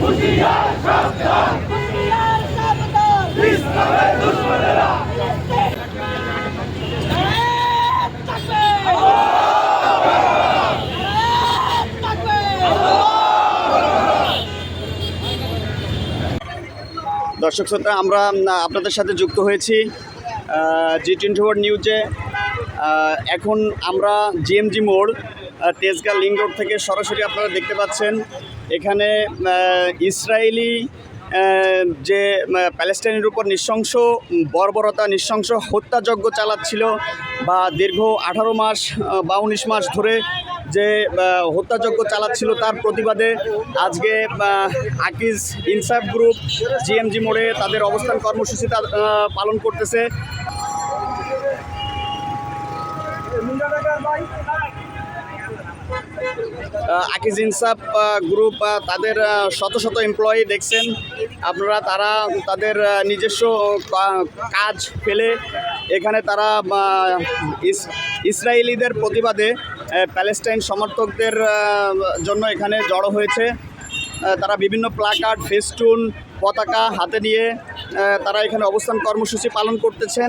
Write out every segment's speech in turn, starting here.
Pussy, I trust God. দর্শক শ্রোতা, আমরা আপনাদের সাথে যুক্ত হয়েছি জি টোয়েন্টি ফোর নিউজে এখন আমরা জিএমজি মোড় তেজগাঁ লিং রোড থেকে সরাসরি আপনারা দেখতে পাচ্ছেন, এখানে ইসরায়েলি যে প্যালেস্টাইনের উপর নৃশংস বর্বরতা, নৃশংস হত্যাযজ্ঞ চালাচ্ছিল বা দীর্ঘ আঠারো মাস বা উনিশ মাস ধরে যে হত্যাযজ্ঞ চালাচ্ছিল তার প্রতিবাদে আজকে আকিজ ইনসাফ গ্রুপ, জিএমজি মোড়ে তাদের অবস্থান কর্মসূচি পালন করতেছে। আকিজ ইনসাফ গ্রুপ তাদের শত শত এমপ্লয়ি দেখছেন। আপনারা, তারা তাদের নিজস্ব কাজ ফেলে এখানে তারা ইসরায়েলিদের প্রতিবাদে প্যালেস্টাইন সমর্থকদের জন্য এখানে জড়ো হয়েছে। তারা বিভিন্ন প্লাকার্ড ফেস্টুন পতাকা হাতে নিয়ে তারা এখানে অবস্থান কর্মসূচি পালন করতেছেন।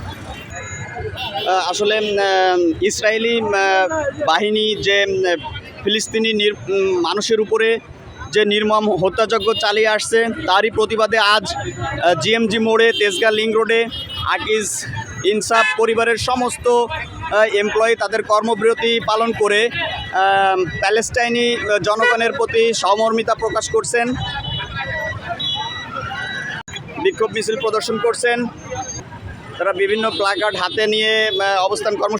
আসলে ইসরায়েলি বাহিনী যে ফিলিস্তিনি মানুষের উপরে যে নির্মম হত্যাযজ্ঞ চালিয়ে আসছে, তারই প্রতিবাদে আজ জিএমজি মোড়ে, তেজগাঁ লিং রোডে, আকিজ ইনসাফ পরিবারের সমস্ত এমপ্লয়ি তাদের কর্মবিরতি পালন করে প্যালেস্টাইনি জনগণের প্রতি সহমর্মিতা প্রকাশ করছেন। বিক্ষোভ মিছিল প্রদর্শন করছেন। তারা বিভিন্ন প্লাকার্ড হাতে নিয়ে অবস্থান কর্ম